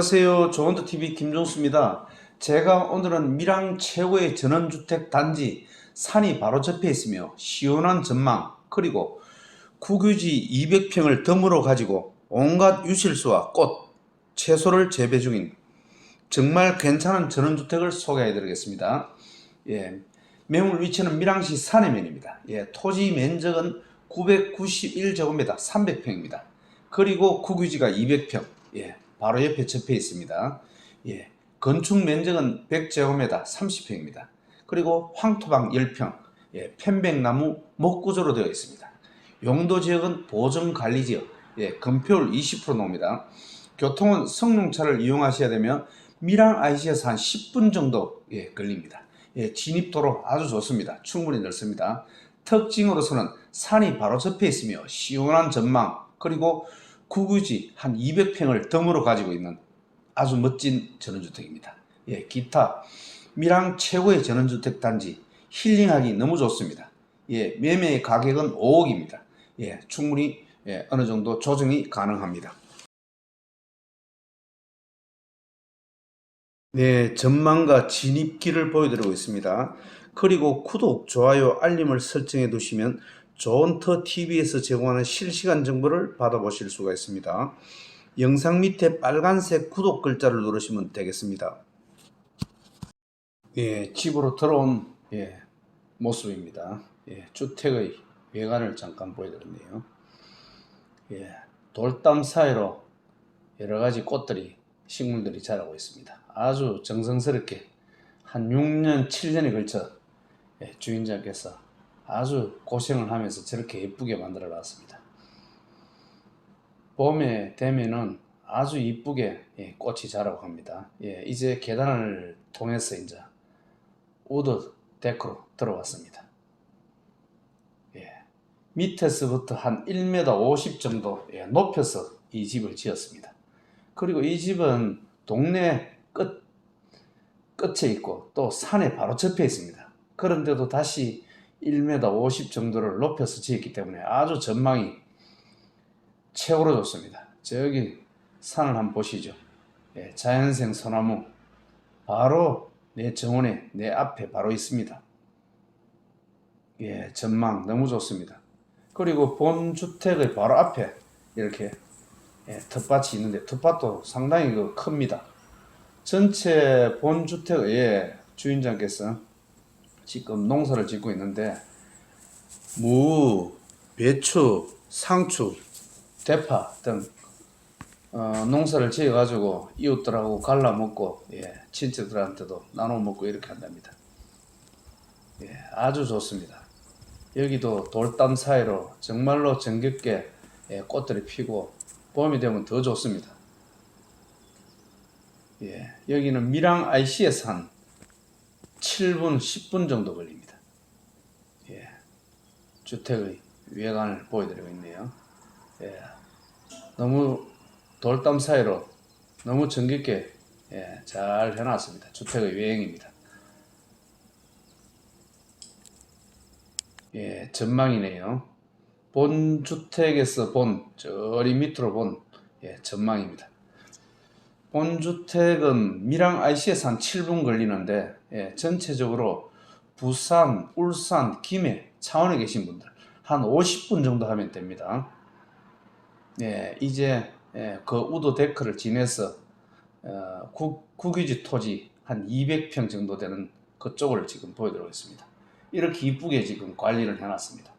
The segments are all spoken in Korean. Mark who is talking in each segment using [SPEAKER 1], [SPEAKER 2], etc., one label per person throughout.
[SPEAKER 1] 안녕하세요. 조원도TV 김종수입니다. 제가 오늘은 밀양 최고의 전원주택 단지 산이 바로 접해 있으며 시원한 전망 그리고 국유지 200평을 덤으로 가지고 온갖 유실수와 꽃, 채소를 재배 중인 정말 괜찮은 전원주택을 소개해 드리겠습니다. 예, 매물 위치는 밀양시 산해면입니다. 예, 토지 면적은 991제곱미터 300평입니다. 그리고 국유지가 200평, 예, 바로 옆에 접해 있습니다. 예, 건축 면적은 100제곱미터 30평입니다. 그리고 황토방 10평, 예, 편백나무 목구조로 되어 있습니다. 용도 지역은 보정관리지역, 예, 건폐율 20% 나옵니다. 교통은 성능차를 이용하셔야 되면 밀양 IC에서 한 10분 정도 예, 걸립니다. 예, 진입도로 아주 좋습니다. 충분히 넓습니다. 특징으로서는 산이 바로 접해 있으며 시원한 전망 그리고 국유지 한 200평을 덤으로 가지고 있는 아주 멋진 전원주택입니다. 예, 기타 밀양 최고의 전원주택 단지 힐링하기 너무 좋습니다. 예, 매매 가격은 5억입니다. 예, 충분히 예, 어느 정도 조정이 가능합니다. 네, 전망과 진입길을 보여드리고 있습니다. 그리고 구독, 좋아요, 알림을 설정해 두시면 좋은터 TV에서 제공하는 실시간 정보를 받아보실 수가 있습니다. 영상 밑에 빨간색 구독 글자를 누르시면 되겠습니다. 예, 집으로 들어온 예, 모습입니다. 예, 주택의 외관을 잠깐 보여드렸네요. 예, 돌담 사이로 여러 가지 꽃들이 식물들이 자라고 있습니다. 아주 정성스럽게 한 6년, 7년에 걸쳐 예, 주인장께서 아주 고생을 하면서 저렇게 예쁘게 만들어 놨습니다. 봄에 되면은 아주 이쁘게 예, 꽃이 자라고 합니다. 예, 이제 계단을 통해서 이제 우드 데크로 들어왔습니다. 예, 밑에서부터 한 1m 50 정도 예, 높여서 이 집을 지었습니다. 그리고 이 집은 동네 끝, 끝에 있고 또 산에 바로 접해 있습니다. 그런데도 다시 1m 50 정도를 높여서 지었기 때문에 아주 전망이 최고로 좋습니다. 저기 산을 한번 보시죠. 예, 자연생 소나무 바로 내 정원에 내 앞에 바로 있습니다. 예, 전망 너무 좋습니다. 그리고 본 주택의 바로 앞에 이렇게 예, 텃밭이 있는데 텃밭도 상당히 그 큽니다. 전체 본 주택의 주인장께서 지금 농사를 짓고 있는데 무, 배추, 상추, 대파 등 어, 농사를 지어 가지고 이웃들하고 갈라 먹고 예, 친척들한테도 나눠 먹고 이렇게 한답니다. 예, 아주 좋습니다. 여기도 돌담 사이로 정말로 정겹게 예, 꽃들이 피고 봄이 되면 더 좋습니다. 예, 여기는 밀양 IC에서 한 7분, 10분 정도 걸립니다. 예, 주택의 외관을 보여드리고 있네요. 예, 너무 돌담 사이로 너무 정겹게 예, 잘 해놨습니다. 주택의 외형입니다. 예, 전망이네요. 본 주택에서 본 저리 밑으로 본 예, 전망입니다. 본 주택은 밀양 IC에서 한 7분 걸리는데 예, 전체적으로 부산, 울산, 김해, 창원에 계신 분들 한 50분 정도 하면 됩니다. 예, 이제 예, 그 우도 데크를 지내서 어, 국, 국유지 토지 한 200평 정도 되는 그쪽을 지금 보여드리겠습니다. 이렇게 이쁘게 지금 관리를 해놨습니다.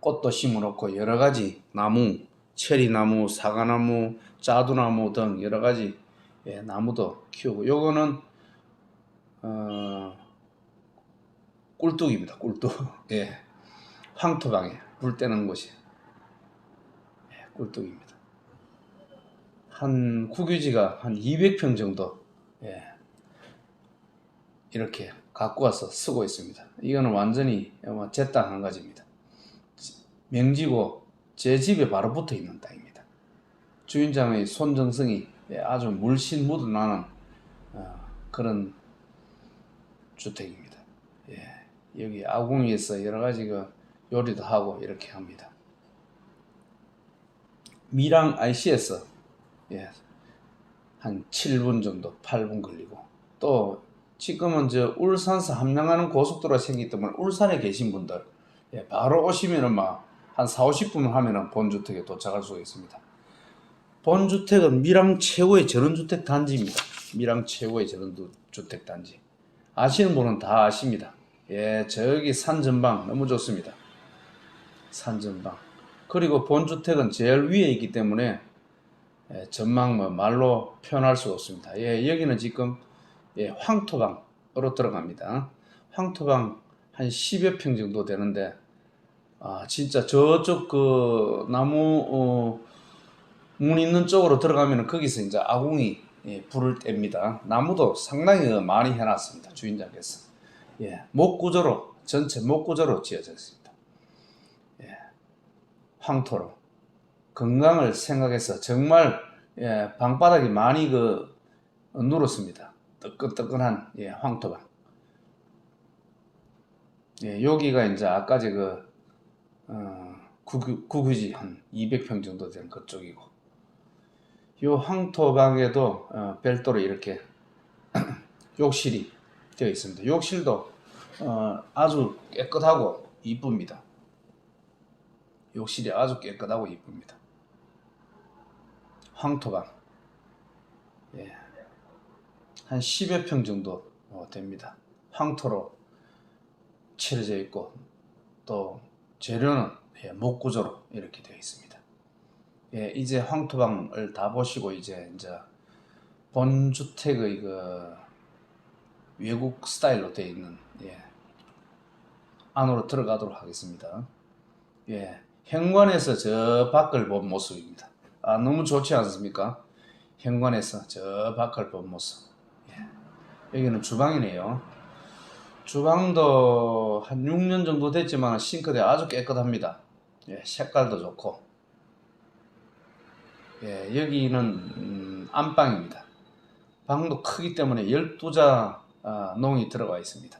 [SPEAKER 1] 꽃도 심어놓고 여러 가지 나무, 체리나무, 사과나무, 짜두나무 등 여러 가지 예, 나무도 키우고 요거는 어, 꿀뚝입니다. 꿀뚝. 예. 황토방에 불 때는 곳이 예, 꿀뚝입니다. 한 국유지가 한 200평 정도 예, 이렇게 갖고 와서 쓰고 있습니다. 이거는 완전히 제 땅 한 가지입니다. 명지고 제 집에 바로 붙어 있는 땅입니다. 주인장의 손정성이 예, 아주 물씬 묻어나는 어, 그런 주택입니다. 예, 여기 아궁이에서 여러 가지 그 요리도 하고 이렇게 합니다. 미랑 IC에서 예, 한 7분 정도, 8분 걸리고 또 지금은 저 울산서 함양하는 고속도로가 생기기 때문에 울산에 계신 분들 예, 바로 오시면은 막한 4, 50분 하면은 본주택에 도착할 수가 있습니다. 본주택은 밀양 최고의 전원주택 단지입니다. 밀양 최고의 전원주택 단지. 아시는 분은 다 아십니다. 예, 저기 산 전방 너무 좋습니다. 산 전방. 그리고 본주택은 제일 위에 있기 때문에 예, 전망 뭐 말로 표현할 수 없습니다. 예, 여기는 지금 예, 황토방으로 들어갑니다. 황토방 한 10여 평 정도 되는데 아, 진짜 저쪽 그 나무 어, 문 있는 쪽으로 들어가면 거기서 이제 아궁이 예, 불을 뗍니다. 나무도 상당히 많이 해놨습니다. 주인장께서. 예, 목구조로 전체 목구조로 지어져 있습니다. 예, 황토로 건강을 생각해서 정말 예, 방바닥이 많이 그 어, 누렇습니다. 뜨끈뜨끈한 예, 황토방. 예, 여기가 이제 아까 제그 어, 국유, 국유지 한 200평 정도 되는 그쪽이고 요 황토방에도 어, 별도로 이렇게 욕실이 되어 있습니다. 욕실도 어, 아주 깨끗하고 이쁩니다. 욕실이 아주 깨끗하고 이쁩니다. 황토방 예. 한 10여 평 정도 어, 됩니다. 황토로 칠해져 있고 또 재료는 예, 목구조로 이렇게 되어 있습니다. 예, 이제 황토방을 다 보시고 이제 이제 본 주택의 그 외국 스타일로 되어 있는 예, 안으로 들어가도록 하겠습니다. 예, 현관에서 저 밖을 본 모습입니다. 아, 너무 좋지 않습니까? 현관에서 저 밖을 본 모습. 예, 여기는 주방이네요. 주방도 한 6년 정도 됐지만 싱크대 아주 깨끗합니다. 예, 색깔도 좋고. 예, 여기는 음, 안방입니다. 방도 크기 때문에 12자 아, 농이 들어가 있습니다.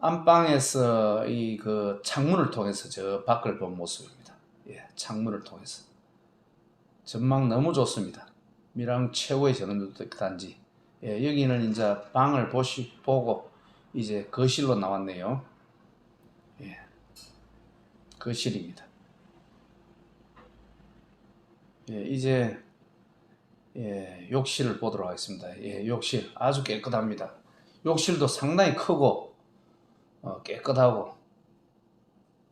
[SPEAKER 1] 안방에서 이 그 창문을 통해서 저 밖을 본 모습입니다. 예, 창문을 통해서. 전망 너무 좋습니다. 밀양 최고의 전원주택 단지. 예, 여기는 이제 방을 보시, 보고 이제 거실로 나왔네요. 예, 거실입니다. 예, 이제 예, 욕실을 보도록 하겠습니다. 예, 욕실 아주 깨끗합니다. 욕실도 상당히 크고 어, 깨끗하고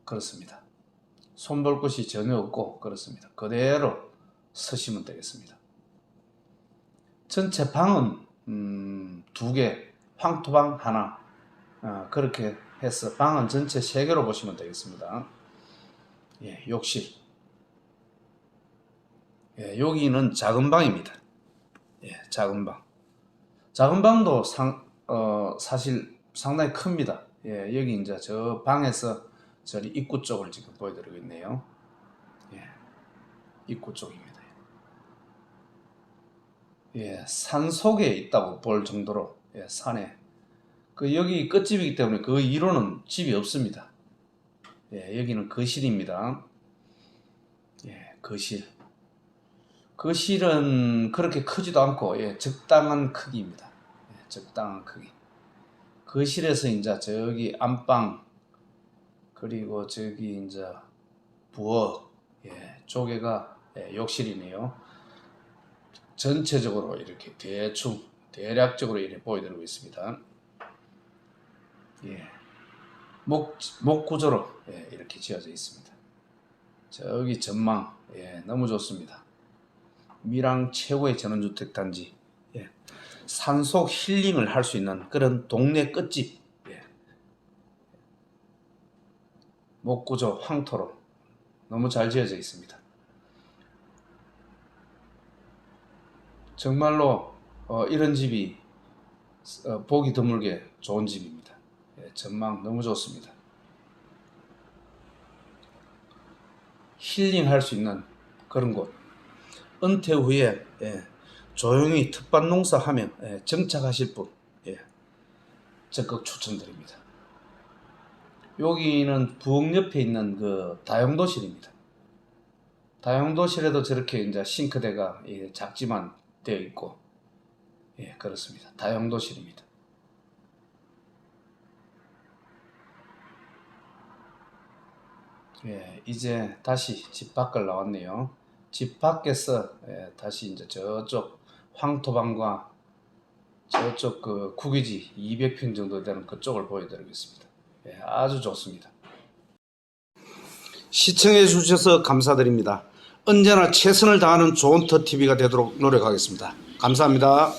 [SPEAKER 1] 그렇습니다. 손볼 것이 전혀 없고 그렇습니다. 그대로 서시면 되겠습니다. 전체 방은 음, 두 개, 황토방 하나 어, 그렇게 해서 방은 전체 세 개로 보시면 되겠습니다. 예, 욕실. 예, 여기는 작은 방입니다. 예, 작은 방. 작은 방도 상, 어, 사실 상당히 큽니다. 예, 여기 이제 저 방에서 저리 입구 쪽을 지금 보여드리고 있네요. 예, 입구 쪽입니다. 예, 산 속에 있다고 볼 정도로 예, 산에 그 여기 끝집이기 때문에 그 이로는 집이 없습니다. 예, 여기는 거실입니다. 예, 거실. 거실은 그렇게 크지도 않고 예, 적당한 크기입니다. 예, 적당한 크기. 거실에서 이제 저기 안방 그리고 저기 이제 부엌 예, 조개가 예, 욕실이네요. 전체적으로 이렇게 대충 대략적으로 이렇게 보여드리고 있습니다. 예, 목, 목 구조로 예, 이렇게 지어져 있습니다. 저기 전망 예, 너무 좋습니다. 밀양 최고의 전원주택 단지 예, 산속 힐링을 할 수 있는 그런 동네 끝집 예. 목구조 황토로 너무 잘 지어져 있습니다. 정말로 어, 이런 집이 어, 보기 드물게 좋은 집입니다. 예, 전망 너무 좋습니다. 힐링할 수 있는 그런 곳. 은퇴 후에 예, 조용히 텃밭 농사하며 예, 정착하실 분 예, 적극 추천드립니다. 여기는 부엌 옆에 있는 그 다용도실입니다. 다용도실에도 저렇게 이제 싱크대가 예, 작지만 되어 있고 예 그렇습니다. 다용도실입니다. 예 이제 다시 집 밖을 나왔네요. 집 밖에서 예, 다시 이제 저쪽 황토방과 저쪽 그 구기지 200평 정도 되는 그쪽을 보여드리겠습니다. 예, 아주 좋습니다. 시청해 주셔서 감사드립니다. 언제나 최선을 다하는 좋은 터TV가 되도록 노력하겠습니다. 감사합니다.